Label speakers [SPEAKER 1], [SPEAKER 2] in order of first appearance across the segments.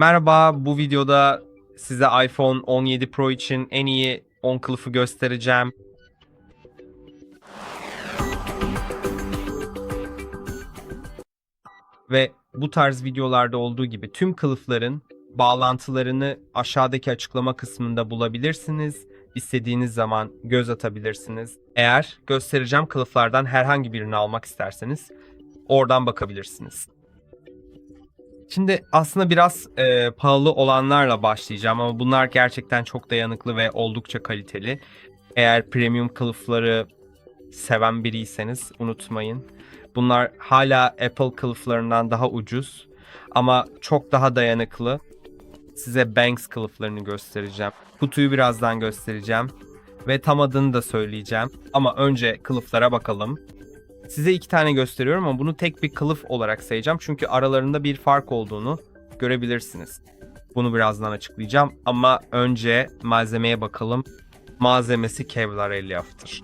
[SPEAKER 1] Merhaba, bu videoda size iPhone 17 Pro için en iyi 10 kılıfı göstereceğim. Ve bu tarz videolarda olduğu gibi tüm kılıfların bağlantılarını aşağıdaki açıklama kısmında bulabilirsiniz. İstediğiniz zaman göz atabilirsiniz. Eğer göstereceğim kılıflardan herhangi birini almak isterseniz oradan bakabilirsiniz. Şimdi aslında biraz e, pahalı olanlarla başlayacağım ama bunlar gerçekten çok dayanıklı ve oldukça kaliteli. Eğer premium kılıfları seven biriyseniz unutmayın. Bunlar hala Apple kılıflarından daha ucuz ama çok daha dayanıklı. Size Banks kılıflarını göstereceğim. Kutuyu birazdan göstereceğim ve tam adını da söyleyeceğim. Ama önce kılıflara bakalım. Size iki tane gösteriyorum ama bunu tek bir kılıf olarak sayacağım. Çünkü aralarında bir fark olduğunu görebilirsiniz. Bunu birazdan açıklayacağım ama önce malzemeye bakalım. Malzemesi Kevlar elyafdır.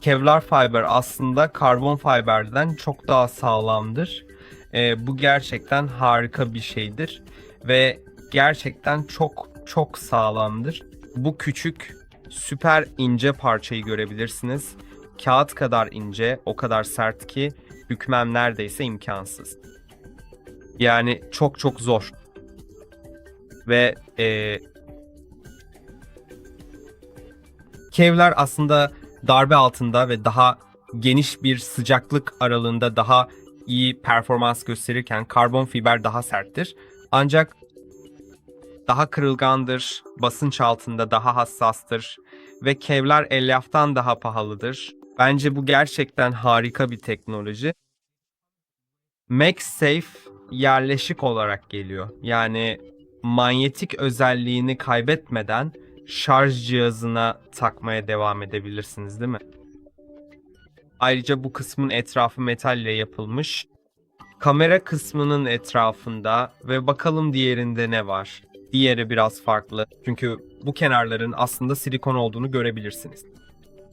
[SPEAKER 1] Kevlar fiber aslında karbon fiberden çok daha sağlamdır. Ee, bu gerçekten harika bir şeydir ve gerçekten çok çok sağlamdır. Bu küçük süper ince parçayı görebilirsiniz kağıt kadar ince, o kadar sert ki hükmem neredeyse imkansız. Yani çok çok zor. Ve e, kevlar aslında darbe altında ve daha geniş bir sıcaklık aralığında daha iyi performans gösterirken karbon fiber daha serttir. Ancak daha kırılgandır, basınç altında daha hassastır ve kevlar elyaftan daha pahalıdır. Bence bu gerçekten harika bir teknoloji. MagSafe yerleşik olarak geliyor. Yani manyetik özelliğini kaybetmeden şarj cihazına takmaya devam edebilirsiniz değil mi? Ayrıca bu kısmın etrafı metal ile yapılmış. Kamera kısmının etrafında ve bakalım diğerinde ne var. Diğeri biraz farklı. Çünkü bu kenarların aslında silikon olduğunu görebilirsiniz.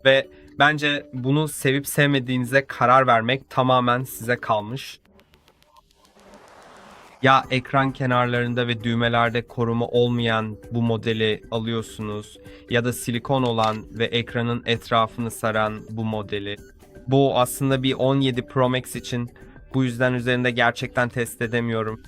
[SPEAKER 1] Ve bence bunu sevip sevmediğinize karar vermek tamamen size kalmış. Ya ekran kenarlarında ve düğmelerde koruma olmayan bu modeli alıyorsunuz ya da silikon olan ve ekranın etrafını saran bu modeli. Bu aslında bir 17 Pro Max için bu yüzden üzerinde gerçekten test edemiyorum.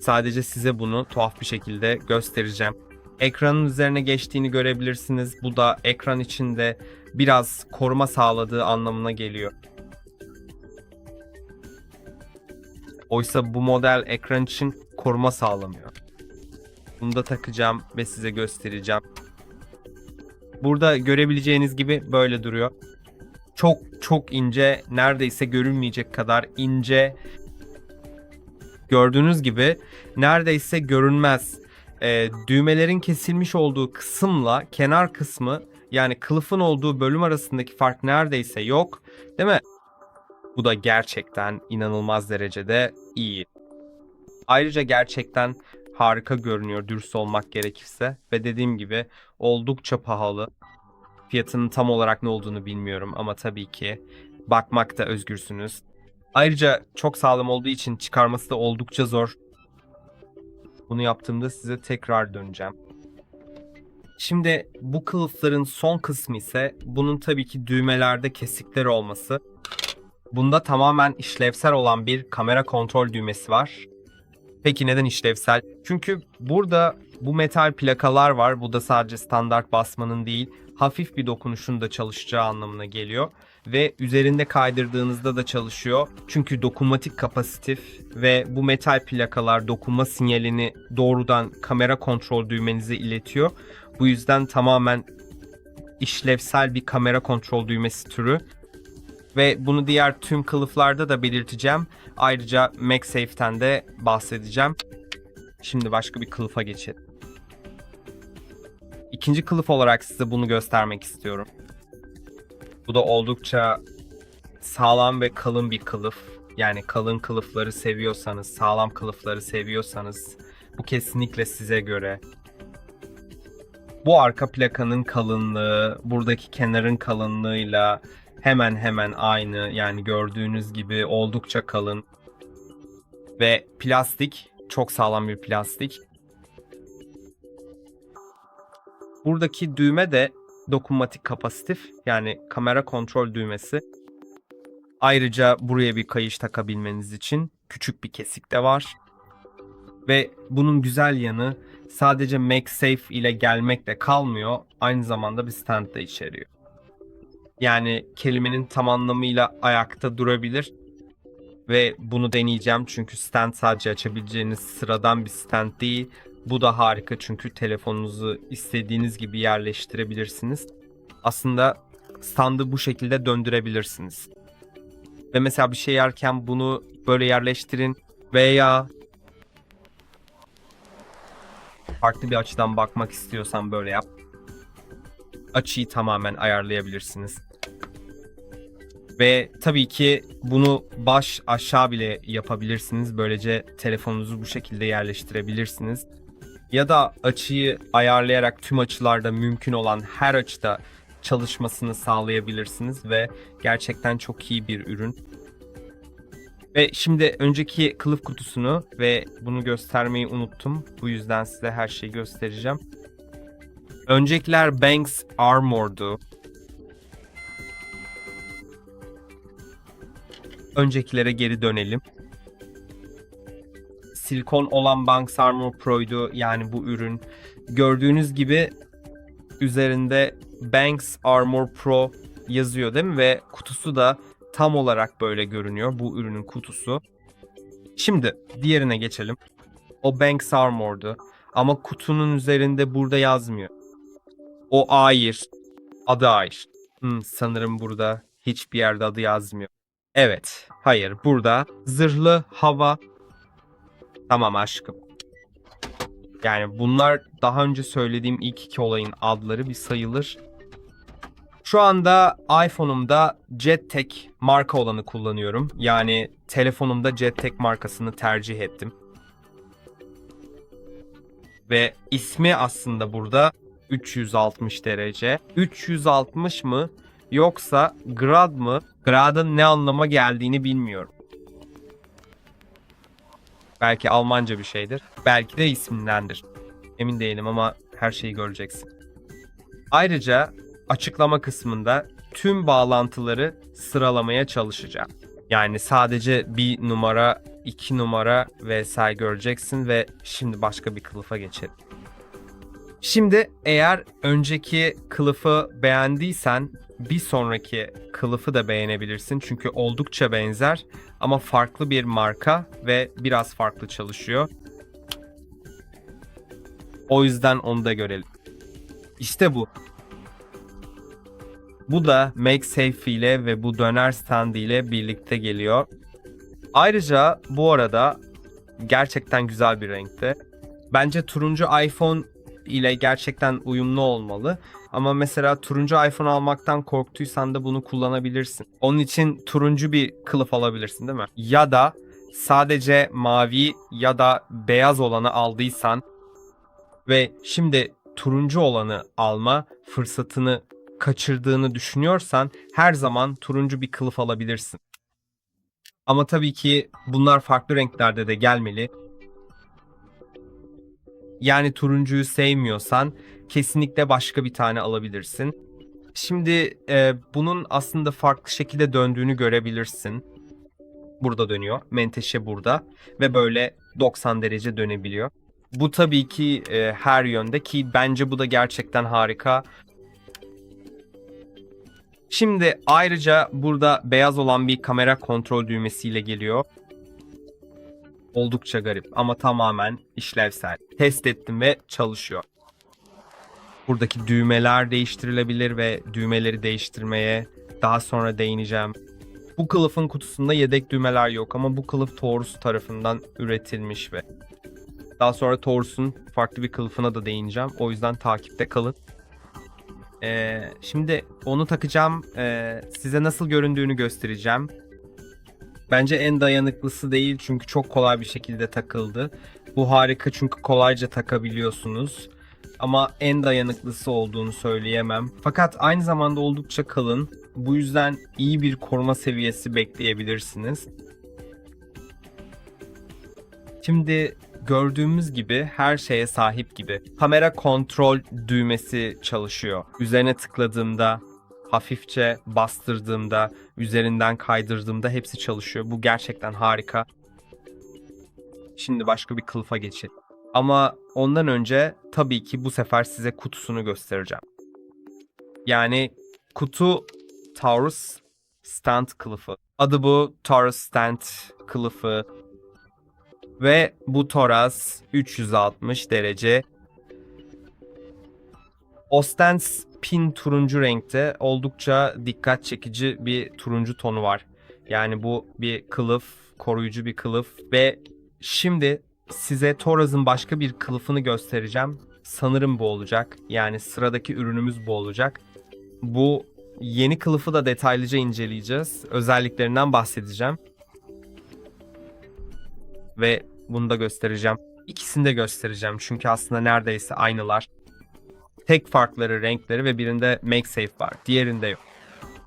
[SPEAKER 1] Sadece size bunu tuhaf bir şekilde göstereceğim. Ekranın üzerine geçtiğini görebilirsiniz. Bu da ekran içinde biraz koruma sağladığı anlamına geliyor. Oysa bu model ekran için koruma sağlamıyor. Bunu da takacağım ve size göstereceğim. Burada görebileceğiniz gibi böyle duruyor. Çok çok ince, neredeyse görünmeyecek kadar ince. Gördüğünüz gibi neredeyse görünmez. Ee, düğmelerin kesilmiş olduğu kısımla kenar kısmı yani kılıfın olduğu bölüm arasındaki fark neredeyse yok. Değil mi? Bu da gerçekten inanılmaz derecede iyi. Ayrıca gerçekten harika görünüyor dürüst olmak gerekirse. Ve dediğim gibi oldukça pahalı. Fiyatının tam olarak ne olduğunu bilmiyorum ama tabii ki bakmakta özgürsünüz. Ayrıca çok sağlam olduğu için çıkarması da oldukça zor. Bunu yaptığımda size tekrar döneceğim. Şimdi bu kılıfların son kısmı ise bunun tabii ki düğmelerde kesikler olması. Bunda tamamen işlevsel olan bir kamera kontrol düğmesi var. Peki neden işlevsel? Çünkü burada bu metal plakalar var. Bu da sadece standart basmanın değil, hafif bir dokunuşun da çalışacağı anlamına geliyor. Ve üzerinde kaydırdığınızda da çalışıyor. Çünkü dokunmatik kapasitif ve bu metal plakalar dokunma sinyalini doğrudan kamera kontrol düğmenize iletiyor. Bu yüzden tamamen işlevsel bir kamera kontrol düğmesi türü. Ve bunu diğer tüm kılıflarda da belirteceğim. Ayrıca MagSafe'ten de bahsedeceğim. Şimdi başka bir kılıfa geçelim. İkinci kılıf olarak size bunu göstermek istiyorum. Bu da oldukça sağlam ve kalın bir kılıf. Yani kalın kılıfları seviyorsanız, sağlam kılıfları seviyorsanız bu kesinlikle size göre. Bu arka plakanın kalınlığı, buradaki kenarın kalınlığıyla hemen hemen aynı. Yani gördüğünüz gibi oldukça kalın. Ve plastik, çok sağlam bir plastik. Buradaki düğme de dokunmatik kapasitif yani kamera kontrol düğmesi. Ayrıca buraya bir kayış takabilmeniz için küçük bir kesik de var. Ve bunun güzel yanı sadece MagSafe ile gelmekle kalmıyor, aynı zamanda bir stand de içeriyor. Yani kelimenin tam anlamıyla ayakta durabilir ve bunu deneyeceğim çünkü stand sadece açabileceğiniz sıradan bir stand değil. Bu da harika çünkü telefonunuzu istediğiniz gibi yerleştirebilirsiniz. Aslında standı bu şekilde döndürebilirsiniz. Ve mesela bir şey yerken bunu böyle yerleştirin veya farklı bir açıdan bakmak istiyorsan böyle yap. Açıyı tamamen ayarlayabilirsiniz. Ve tabii ki bunu baş aşağı bile yapabilirsiniz. Böylece telefonunuzu bu şekilde yerleştirebilirsiniz. Ya da açıyı ayarlayarak tüm açılarda mümkün olan her açıda çalışmasını sağlayabilirsiniz ve gerçekten çok iyi bir ürün. Ve şimdi önceki kılıf kutusunu ve bunu göstermeyi unuttum. Bu yüzden size her şeyi göstereceğim. Öncekiler Banks Armor'du. Öncekilere geri dönelim. Silikon olan Banks Armor Pro'ydu yani bu ürün. Gördüğünüz gibi üzerinde Banks Armor Pro yazıyor değil mi? Ve kutusu da tam olarak böyle görünüyor bu ürünün kutusu. Şimdi diğerine geçelim. O Banks Armor'du. Ama kutunun üzerinde burada yazmıyor. O Air. Adı Air. Hmm, sanırım burada hiçbir yerde adı yazmıyor. Evet. Hayır. Burada zırhlı hava. Tamam aşkım. Yani bunlar daha önce söylediğim ilk iki olayın adları bir sayılır. Şu anda iPhone'umda Jettek marka olanı kullanıyorum. Yani telefonumda Jettek markasını tercih ettim. Ve ismi aslında burada 360 derece. 360 mı yoksa grad mı? Grad'ın ne anlama geldiğini bilmiyorum. Belki Almanca bir şeydir. Belki de ismindendir. Emin değilim ama her şeyi göreceksin. Ayrıca açıklama kısmında tüm bağlantıları sıralamaya çalışacağım. Yani sadece bir numara, iki numara vesaire göreceksin ve şimdi başka bir kılıfa geçelim. Şimdi eğer önceki kılıfı beğendiysen bir sonraki kılıfı da beğenebilirsin. Çünkü oldukça benzer ama farklı bir marka ve biraz farklı çalışıyor. O yüzden onu da görelim. İşte bu. Bu da MagSafe ile ve bu döner stand ile birlikte geliyor. Ayrıca bu arada gerçekten güzel bir renkte. Bence turuncu iPhone ile gerçekten uyumlu olmalı. Ama mesela turuncu iPhone almaktan korktuysan da bunu kullanabilirsin. Onun için turuncu bir kılıf alabilirsin değil mi? Ya da sadece mavi ya da beyaz olanı aldıysan ve şimdi turuncu olanı alma fırsatını kaçırdığını düşünüyorsan her zaman turuncu bir kılıf alabilirsin. Ama tabii ki bunlar farklı renklerde de gelmeli. Yani turuncuyu sevmiyorsan kesinlikle başka bir tane alabilirsin. Şimdi e, bunun aslında farklı şekilde döndüğünü görebilirsin. Burada dönüyor. Menteşe burada ve böyle 90 derece dönebiliyor. Bu tabii ki e, her yönde ki bence bu da gerçekten harika. Şimdi ayrıca burada beyaz olan bir kamera kontrol düğmesiyle geliyor. Oldukça garip ama tamamen işlevsel. Test ettim ve çalışıyor. Buradaki düğmeler değiştirilebilir ve düğmeleri değiştirmeye daha sonra değineceğim. Bu kılıfın kutusunda yedek düğmeler yok ama bu kılıf Taurus tarafından üretilmiş ve daha sonra Taurus'un farklı bir kılıfına da değineceğim. O yüzden takipte kalın. Ee, şimdi onu takacağım. Ee, size nasıl göründüğünü göstereceğim. Bence en dayanıklısı değil çünkü çok kolay bir şekilde takıldı. Bu harika çünkü kolayca takabiliyorsunuz. Ama en dayanıklısı olduğunu söyleyemem. Fakat aynı zamanda oldukça kalın. Bu yüzden iyi bir koruma seviyesi bekleyebilirsiniz. Şimdi gördüğümüz gibi her şeye sahip gibi. Kamera kontrol düğmesi çalışıyor. Üzerine tıkladığımda, hafifçe bastırdığımda, üzerinden kaydırdığımda hepsi çalışıyor. Bu gerçekten harika. Şimdi başka bir kılıfa geçelim. Ama ondan önce tabii ki bu sefer size kutusunu göstereceğim. Yani kutu Taurus Stand kılıfı. Adı bu Taurus Stand kılıfı. Ve bu toraz 360 derece. Ostens pin turuncu renkte oldukça dikkat çekici bir turuncu tonu var. Yani bu bir kılıf, koruyucu bir kılıf ve şimdi size Toraz'ın başka bir kılıfını göstereceğim. Sanırım bu olacak. Yani sıradaki ürünümüz bu olacak. Bu yeni kılıfı da detaylıca inceleyeceğiz. Özelliklerinden bahsedeceğim. Ve bunu da göstereceğim. İkisini de göstereceğim çünkü aslında neredeyse aynılar. Tek farkları renkleri ve birinde MagSafe var. Diğerinde yok.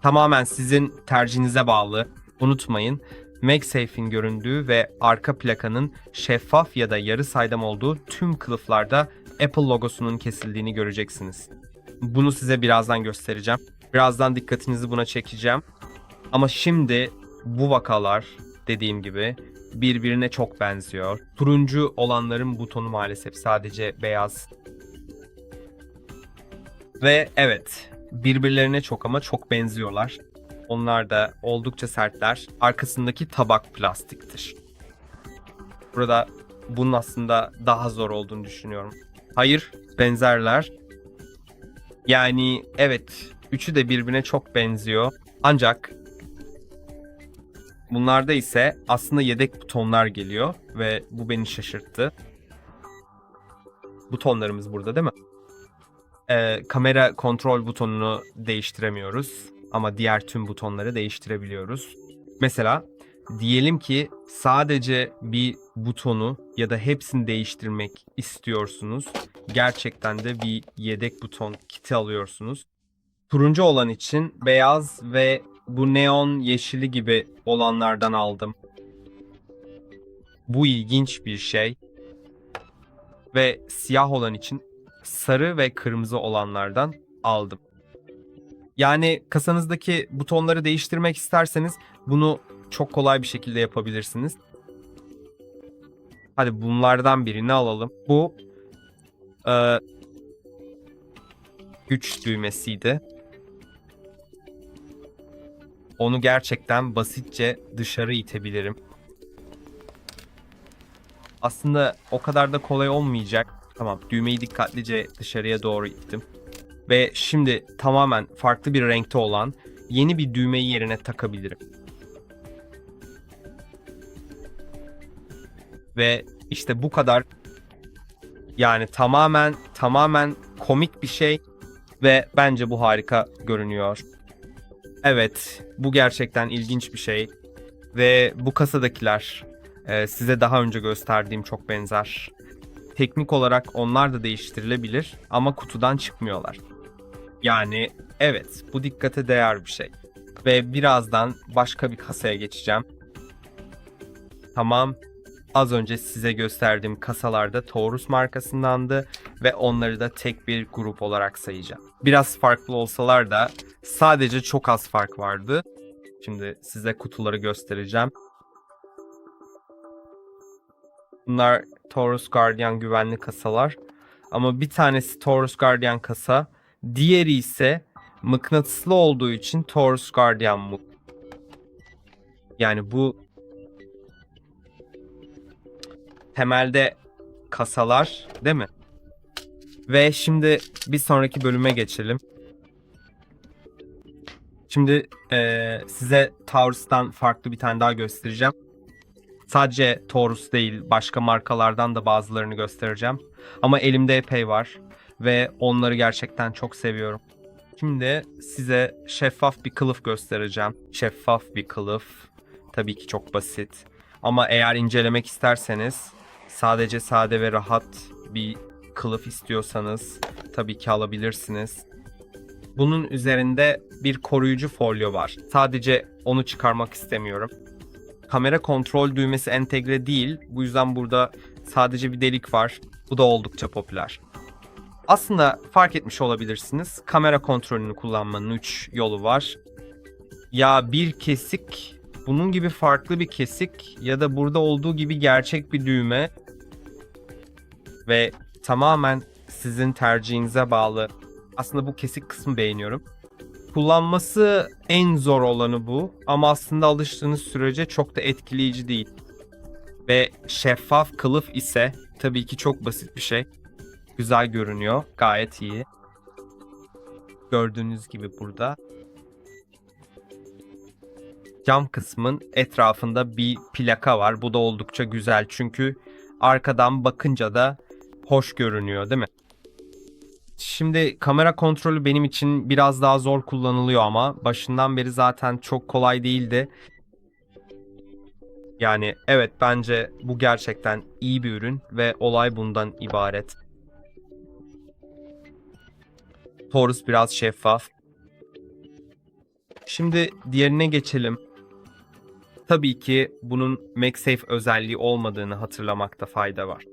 [SPEAKER 1] Tamamen sizin tercihinize bağlı. Unutmayın MagSafe'in göründüğü ve arka plakanın şeffaf ya da yarı saydam olduğu tüm kılıflarda Apple logosunun kesildiğini göreceksiniz. Bunu size birazdan göstereceğim. Birazdan dikkatinizi buna çekeceğim. Ama şimdi bu vakalar dediğim gibi birbirine çok benziyor. Turuncu olanların butonu maalesef sadece beyaz. Ve evet birbirlerine çok ama çok benziyorlar. Onlar da oldukça sertler. Arkasındaki tabak plastiktir. Burada bunun aslında daha zor olduğunu düşünüyorum. Hayır, benzerler. Yani evet, üçü de birbirine çok benziyor. Ancak bunlarda ise aslında yedek butonlar geliyor ve bu beni şaşırttı. Butonlarımız burada değil mi? Ee, kamera kontrol butonunu değiştiremiyoruz ama diğer tüm butonları değiştirebiliyoruz. Mesela diyelim ki sadece bir butonu ya da hepsini değiştirmek istiyorsunuz. Gerçekten de bir yedek buton kiti alıyorsunuz. Turuncu olan için beyaz ve bu neon yeşili gibi olanlardan aldım. Bu ilginç bir şey. Ve siyah olan için sarı ve kırmızı olanlardan aldım. Yani kasanızdaki butonları değiştirmek isterseniz bunu çok kolay bir şekilde yapabilirsiniz. Hadi bunlardan birini alalım. Bu e, güç düğmesiydi. Onu gerçekten basitçe dışarı itebilirim. Aslında o kadar da kolay olmayacak. Tamam düğmeyi dikkatlice dışarıya doğru ittim. Ve şimdi tamamen farklı bir renkte olan yeni bir düğmeyi yerine takabilirim. Ve işte bu kadar yani tamamen tamamen komik bir şey ve bence bu harika görünüyor. Evet, bu gerçekten ilginç bir şey ve bu kasadakiler e, size daha önce gösterdiğim çok benzer. Teknik olarak onlar da değiştirilebilir ama kutudan çıkmıyorlar. Yani evet, bu dikkate değer bir şey. Ve birazdan başka bir kasaya geçeceğim. Tamam, az önce size gösterdiğim kasalarda Taurus markasındandı ve onları da tek bir grup olarak sayacağım. Biraz farklı olsalar da sadece çok az fark vardı. Şimdi size kutuları göstereceğim. Bunlar Taurus Guardian güvenli kasalar. Ama bir tanesi Taurus Guardian kasa, diğeri ise mıknatıslı olduğu için Taurus Guardian mu? Yani bu temelde kasalar değil mi? Ve şimdi bir sonraki bölüme geçelim. Şimdi eee, size Taurus'tan farklı bir tane daha göstereceğim. Sadece Taurus değil, başka markalardan da bazılarını göstereceğim. Ama elimde epey var ve onları gerçekten çok seviyorum. Şimdi size şeffaf bir kılıf göstereceğim. Şeffaf bir kılıf. Tabii ki çok basit. Ama eğer incelemek isterseniz sadece sade ve rahat bir kılıf istiyorsanız tabii ki alabilirsiniz. Bunun üzerinde bir koruyucu folyo var. Sadece onu çıkarmak istemiyorum. Kamera kontrol düğmesi entegre değil. Bu yüzden burada sadece bir delik var. Bu da oldukça popüler. Aslında fark etmiş olabilirsiniz. Kamera kontrolünü kullanmanın 3 yolu var. Ya bir kesik, bunun gibi farklı bir kesik ya da burada olduğu gibi gerçek bir düğme ve tamamen sizin tercihinize bağlı. Aslında bu kesik kısmı beğeniyorum. Kullanması en zor olanı bu ama aslında alıştığınız sürece çok da etkileyici değil. Ve şeffaf kılıf ise tabii ki çok basit bir şey. Güzel görünüyor, gayet iyi. Gördüğünüz gibi burada cam kısmın etrafında bir plaka var. Bu da oldukça güzel çünkü arkadan bakınca da hoş görünüyor değil mi? Şimdi kamera kontrolü benim için biraz daha zor kullanılıyor ama başından beri zaten çok kolay değildi. Yani evet bence bu gerçekten iyi bir ürün ve olay bundan ibaret. Torus biraz şeffaf. Şimdi diğerine geçelim. Tabii ki bunun MagSafe özelliği olmadığını hatırlamakta fayda var.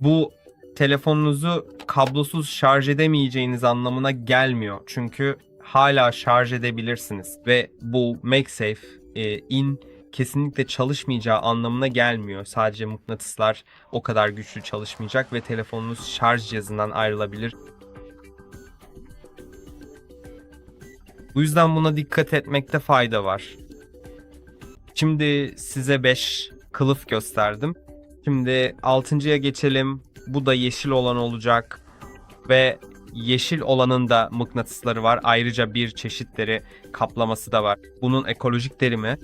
[SPEAKER 1] Bu telefonunuzu kablosuz şarj edemeyeceğiniz anlamına gelmiyor. Çünkü hala şarj edebilirsiniz ve bu MagSafe e, in kesinlikle çalışmayacağı anlamına gelmiyor. Sadece mıknatıslar o kadar güçlü çalışmayacak ve telefonunuz şarj cihazından ayrılabilir. Bu yüzden buna dikkat etmekte fayda var. Şimdi size 5 kılıf gösterdim. Şimdi 6.ya geçelim. Bu da yeşil olan olacak. Ve yeşil olanın da mıknatısları var. Ayrıca bir çeşitleri kaplaması da var. Bunun ekolojik derimi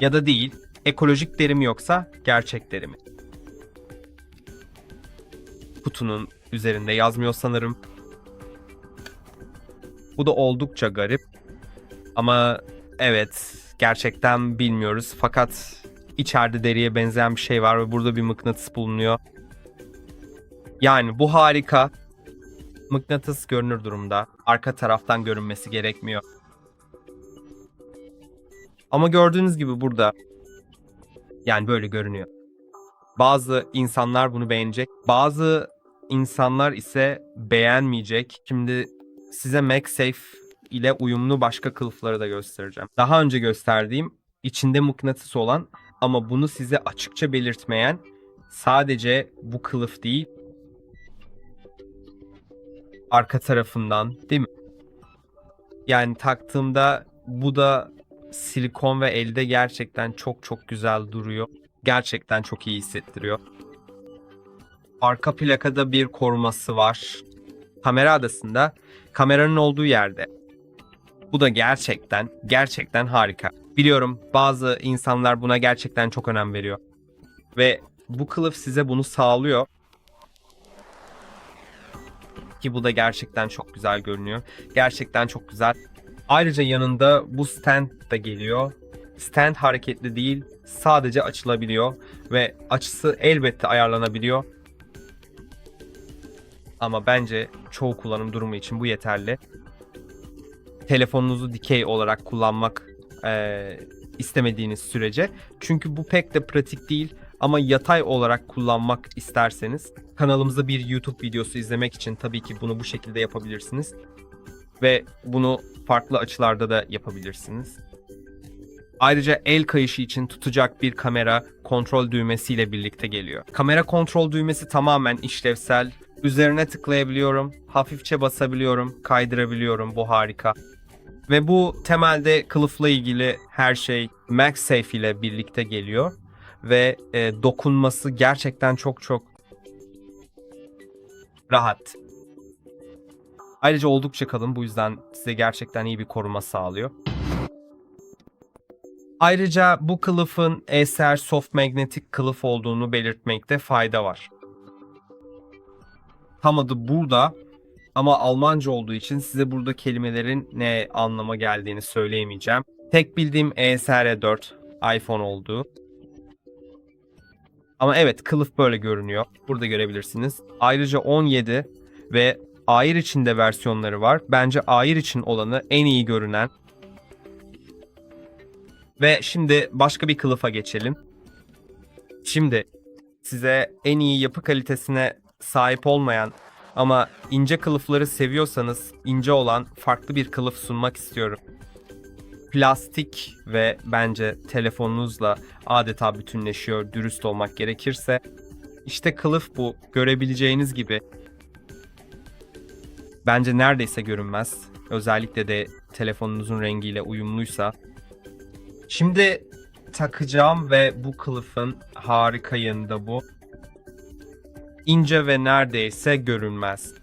[SPEAKER 1] ya da değil. Ekolojik derimi yoksa gerçek derimi. Kutunun üzerinde yazmıyor sanırım. Bu da oldukça garip. Ama evet gerçekten bilmiyoruz. Fakat içeride deriye benzeyen bir şey var ve burada bir mıknatıs bulunuyor. Yani bu harika. Mıknatıs görünür durumda. Arka taraftan görünmesi gerekmiyor. Ama gördüğünüz gibi burada yani böyle görünüyor. Bazı insanlar bunu beğenecek. Bazı insanlar ise beğenmeyecek. Şimdi size MagSafe ile uyumlu başka kılıfları da göstereceğim. Daha önce gösterdiğim içinde mıknatıs olan ama bunu size açıkça belirtmeyen sadece bu kılıf değil arka tarafından değil mi? Yani taktığımda bu da silikon ve elde gerçekten çok çok güzel duruyor. Gerçekten çok iyi hissettiriyor. Arka plakada bir koruması var. Kamera adasında kameranın olduğu yerde. Bu da gerçekten gerçekten harika. Biliyorum bazı insanlar buna gerçekten çok önem veriyor. Ve bu kılıf size bunu sağlıyor. Ki bu da gerçekten çok güzel görünüyor. Gerçekten çok güzel. Ayrıca yanında bu stand da geliyor. Stand hareketli değil, sadece açılabiliyor ve açısı elbette ayarlanabiliyor. Ama bence çoğu kullanım durumu için bu yeterli. Telefonunuzu dikey olarak kullanmak eee, istemediğiniz sürece. Çünkü bu pek de pratik değil ama yatay olarak kullanmak isterseniz kanalımızda bir YouTube videosu izlemek için tabii ki bunu bu şekilde yapabilirsiniz. Ve bunu farklı açılarda da yapabilirsiniz. Ayrıca el kayışı için tutacak bir kamera kontrol düğmesiyle birlikte geliyor. Kamera kontrol düğmesi tamamen işlevsel. Üzerine tıklayabiliyorum, hafifçe basabiliyorum, kaydırabiliyorum. Bu harika. Ve bu temelde kılıfla ilgili her şey MagSafe ile birlikte geliyor. Ve e, dokunması gerçekten çok çok rahat. Ayrıca oldukça kalın bu yüzden size gerçekten iyi bir koruma sağlıyor. Ayrıca bu kılıfın Acer Soft Magnetic kılıf olduğunu belirtmekte fayda var. Tam adı burada ama Almanca olduğu için size burada kelimelerin ne anlama geldiğini söyleyemeyeceğim. Tek bildiğim ESR 4 iPhone olduğu. Ama evet kılıf böyle görünüyor. Burada görebilirsiniz. Ayrıca 17 ve Air içinde versiyonları var. Bence Air için olanı en iyi görünen. Ve şimdi başka bir kılıfa geçelim. Şimdi size en iyi yapı kalitesine sahip olmayan ama ince kılıfları seviyorsanız ince olan farklı bir kılıf sunmak istiyorum. Plastik ve bence telefonunuzla adeta bütünleşiyor dürüst olmak gerekirse. İşte kılıf bu. Görebileceğiniz gibi. Bence neredeyse görünmez. Özellikle de telefonunuzun rengiyle uyumluysa. Şimdi takacağım ve bu kılıfın harika yanı da bu. İnce ve neredeyse görünmez.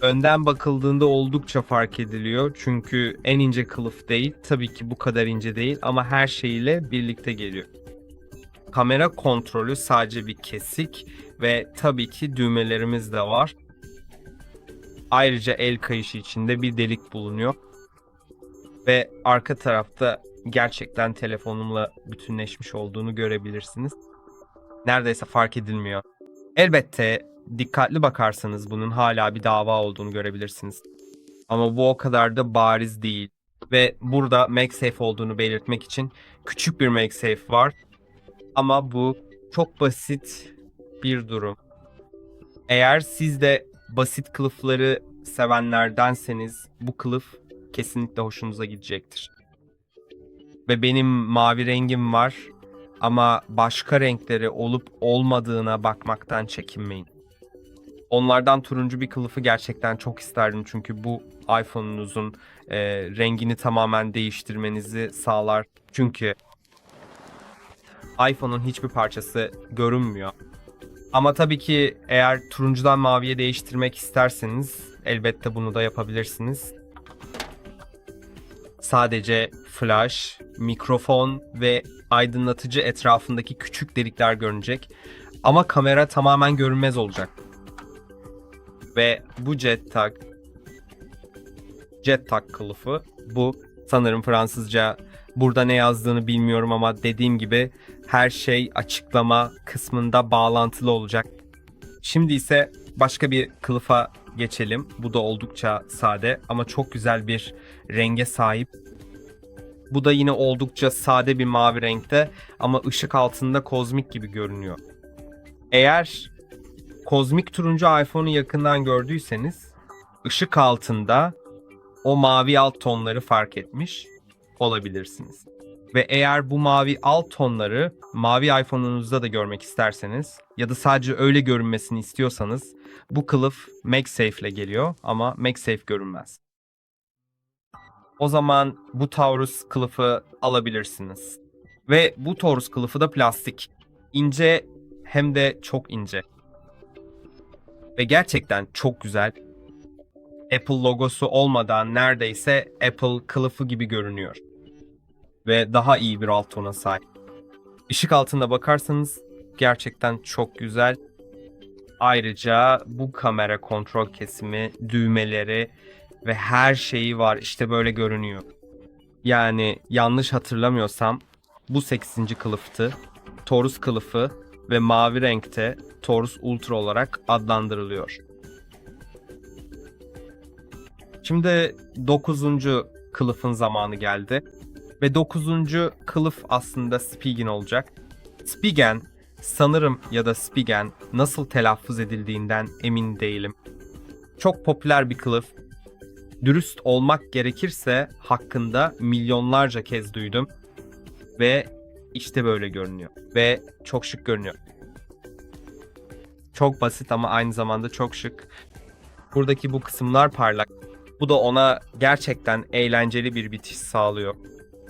[SPEAKER 1] Önden bakıldığında oldukça fark ediliyor çünkü en ince kılıf değil, tabii ki bu kadar ince değil ama her şeyiyle birlikte geliyor. Kamera kontrolü sadece bir kesik ve tabii ki düğmelerimiz de var. Ayrıca el kayışı içinde bir delik bulunuyor. Ve arka tarafta gerçekten telefonumla bütünleşmiş olduğunu görebilirsiniz. Neredeyse fark edilmiyor. Elbette dikkatli bakarsanız bunun hala bir dava olduğunu görebilirsiniz. Ama bu o kadar da bariz değil. Ve burada MagSafe olduğunu belirtmek için küçük bir MagSafe var. Ama bu çok basit bir durum. Eğer siz de basit kılıfları sevenlerdenseniz bu kılıf kesinlikle hoşunuza gidecektir. Ve benim mavi rengim var ama başka renkleri olup olmadığına bakmaktan çekinmeyin. Onlardan turuncu bir kılıfı gerçekten çok isterdim çünkü bu iPhone'unuzun e, rengini tamamen değiştirmenizi sağlar. Çünkü iPhone'un hiçbir parçası görünmüyor. Ama tabii ki eğer turuncudan maviye değiştirmek isterseniz elbette bunu da yapabilirsiniz. Sadece flash, mikrofon ve aydınlatıcı etrafındaki küçük delikler görünecek. Ama kamera tamamen görünmez olacak. Ve bu JetTag JetTag kılıfı bu sanırım Fransızca burada ne yazdığını bilmiyorum ama dediğim gibi her şey açıklama kısmında bağlantılı olacak. Şimdi ise başka bir kılıfa geçelim. Bu da oldukça sade ama çok güzel bir renge sahip. Bu da yine oldukça sade bir mavi renkte ama ışık altında kozmik gibi görünüyor. Eğer kozmik turuncu iPhone'u yakından gördüyseniz ışık altında o mavi alt tonları fark etmiş olabilirsiniz. Ve eğer bu mavi alt tonları mavi iPhone'unuzda da görmek isterseniz ya da sadece öyle görünmesini istiyorsanız bu kılıf MagSafe ile geliyor ama MagSafe görünmez. O zaman bu Taurus kılıfı alabilirsiniz. Ve bu Taurus kılıfı da plastik. İnce hem de çok ince. Ve gerçekten çok güzel. Apple logosu olmadan neredeyse Apple kılıfı gibi görünüyor. Ve daha iyi bir alt tona sahip. Işık altında bakarsanız gerçekten çok güzel. Ayrıca bu kamera kontrol kesimi, düğmeleri ve her şeyi var. İşte böyle görünüyor. Yani yanlış hatırlamıyorsam bu 8. kılıftı. Taurus kılıfı ve mavi renkte Taurus Ultra olarak adlandırılıyor. Şimdi 9. kılıfın zamanı geldi. Ve 9. kılıf aslında Spigen olacak. Spigen sanırım ya da Spigen nasıl telaffuz edildiğinden emin değilim. Çok popüler bir kılıf. Dürüst olmak gerekirse hakkında milyonlarca kez duydum. Ve işte böyle görünüyor. Ve çok şık görünüyor. Çok basit ama aynı zamanda çok şık. Buradaki bu kısımlar parlak. Bu da ona gerçekten eğlenceli bir bitiş sağlıyor.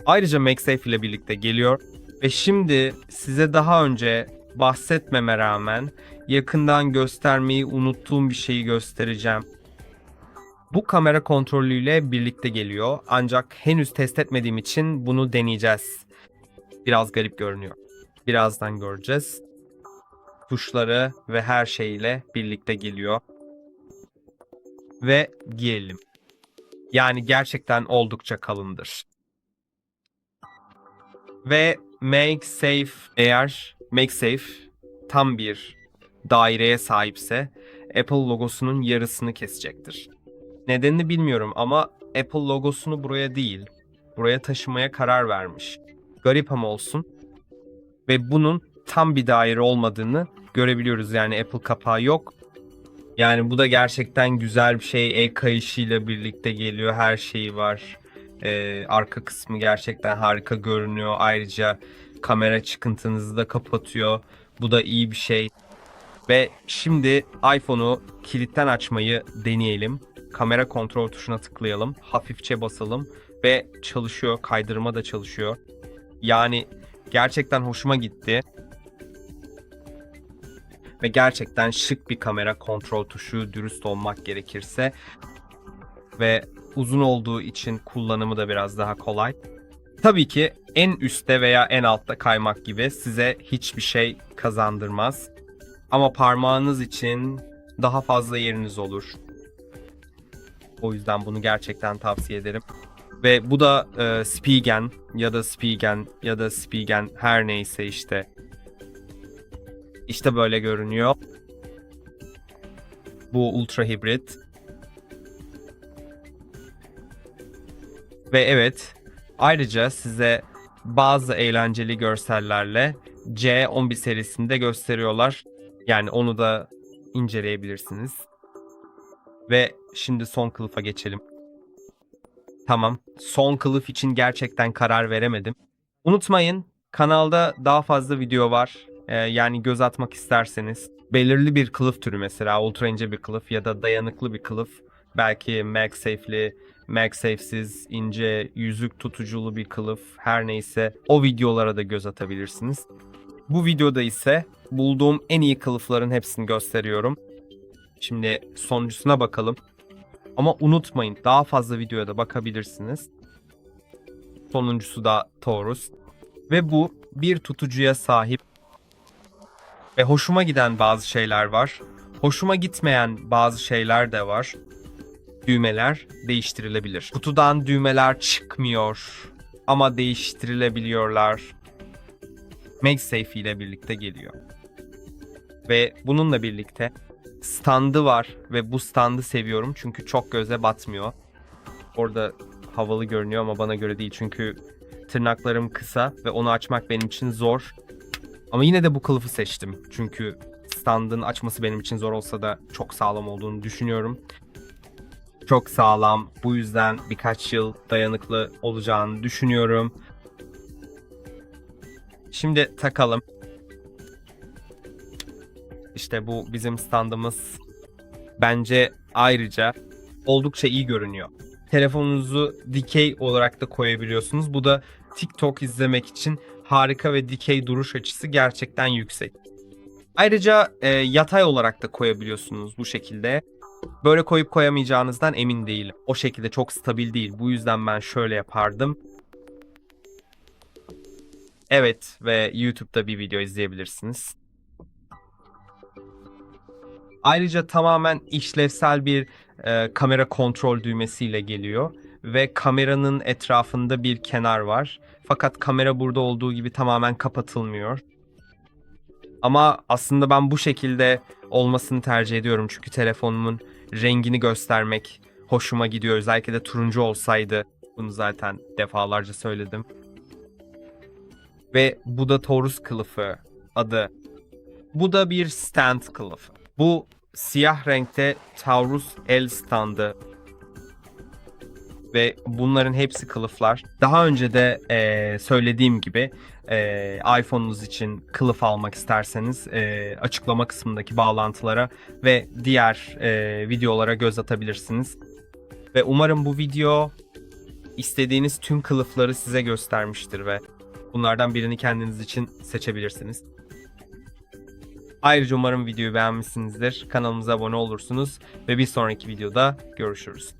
[SPEAKER 1] Ayrıca MagSafe ile birlikte geliyor. Ve şimdi size daha önce bahsetmeme rağmen yakından göstermeyi unuttuğum bir şeyi göstereceğim. Bu kamera kontrolüyle birlikte geliyor ancak henüz test etmediğim için bunu deneyeceğiz. Biraz garip görünüyor. Birazdan göreceğiz. Tuşları ve her şeyle birlikte geliyor. Ve giyelim. Yani gerçekten oldukça kalındır. Ve MagSafe eğer MagSafe tam bir daireye sahipse Apple logosunun yarısını kesecektir. Nedenini bilmiyorum ama Apple logosunu buraya değil, buraya taşımaya karar vermiş. Garip ama olsun. Ve bunun tam bir daire olmadığını görebiliyoruz. Yani Apple kapağı yok. Yani bu da gerçekten güzel bir şey. El kayışıyla birlikte geliyor. Her şeyi var. Ee, arka kısmı gerçekten harika görünüyor. Ayrıca kamera çıkıntınızı da kapatıyor. Bu da iyi bir şey. Ve şimdi iPhone'u kilitten açmayı deneyelim. Kamera kontrol tuşuna tıklayalım. Hafifçe basalım ve çalışıyor. Kaydırma da çalışıyor. Yani gerçekten hoşuma gitti. Ve gerçekten şık bir kamera kontrol tuşu dürüst olmak gerekirse. Ve uzun olduğu için kullanımı da biraz daha kolay. Tabii ki en üstte veya en altta kaymak gibi size hiçbir şey kazandırmaz. Ama parmağınız için daha fazla yeriniz olur. O yüzden bunu gerçekten tavsiye ederim. Ve bu da e, Spigen ya da Spigen ya da Spigen her neyse işte. İşte böyle görünüyor. Bu ultra hibrit. Ve evet, ayrıca size bazı eğlenceli görsellerle C11 serisinde gösteriyorlar. Yani onu da inceleyebilirsiniz. Ve şimdi son kılıfa geçelim. Tamam, son kılıf için gerçekten karar veremedim. Unutmayın, kanalda daha fazla video var. Ee, yani göz atmak isterseniz. Belirli bir kılıf türü mesela, ultra ince bir kılıf ya da dayanıklı bir kılıf. Belki MagSafe'li, MagSafe'siz, ince, yüzük tutuculu bir kılıf her neyse o videolara da göz atabilirsiniz. Bu videoda ise bulduğum en iyi kılıfların hepsini gösteriyorum. Şimdi sonuncusuna bakalım. Ama unutmayın daha fazla videoya da bakabilirsiniz. Sonuncusu da Taurus. Ve bu bir tutucuya sahip. Ve hoşuma giden bazı şeyler var. Hoşuma gitmeyen bazı şeyler de var. Düğmeler değiştirilebilir. Kutudan düğmeler çıkmıyor ama değiştirilebiliyorlar. MagSafe ile birlikte geliyor. Ve bununla birlikte standı var ve bu standı seviyorum çünkü çok göze batmıyor. Orada havalı görünüyor ama bana göre değil çünkü tırnaklarım kısa ve onu açmak benim için zor. Ama yine de bu kılıfı seçtim çünkü standın açması benim için zor olsa da çok sağlam olduğunu düşünüyorum. Çok sağlam. Bu yüzden birkaç yıl dayanıklı olacağını düşünüyorum. Şimdi takalım. İşte bu bizim standımız. Bence ayrıca oldukça iyi görünüyor. Telefonunuzu dikey olarak da koyabiliyorsunuz. Bu da TikTok izlemek için harika ve dikey duruş açısı gerçekten yüksek. Ayrıca e, yatay olarak da koyabiliyorsunuz bu şekilde. Böyle koyup koyamayacağınızdan emin değilim. O şekilde çok stabil değil. Bu yüzden ben şöyle yapardım. Evet ve YouTube'da bir video izleyebilirsiniz. Ayrıca tamamen işlevsel bir e, kamera kontrol düğmesiyle geliyor ve kameranın etrafında bir kenar var. Fakat kamera burada olduğu gibi tamamen kapatılmıyor. Ama aslında ben bu şekilde olmasını tercih ediyorum çünkü telefonumun rengini göstermek hoşuma gidiyor. Özellikle de turuncu olsaydı. Bunu zaten defalarca söyledim. Ve bu da Taurus kılıfı adı. Bu da bir stand kılıfı. Bu siyah renkte Taurus el standı. Ve bunların hepsi kılıflar. Daha önce de eee, söylediğim gibi eee iPhone'unuz için kılıf almak isterseniz eee, açıklama kısmındaki bağlantılara ve diğer eee, videolara göz atabilirsiniz. Ve umarım bu video istediğiniz tüm kılıfları size göstermiştir ve bunlardan birini kendiniz için seçebilirsiniz. Ayrıca umarım videoyu beğenmişsinizdir. Kanalımıza abone olursunuz ve bir sonraki videoda görüşürüz.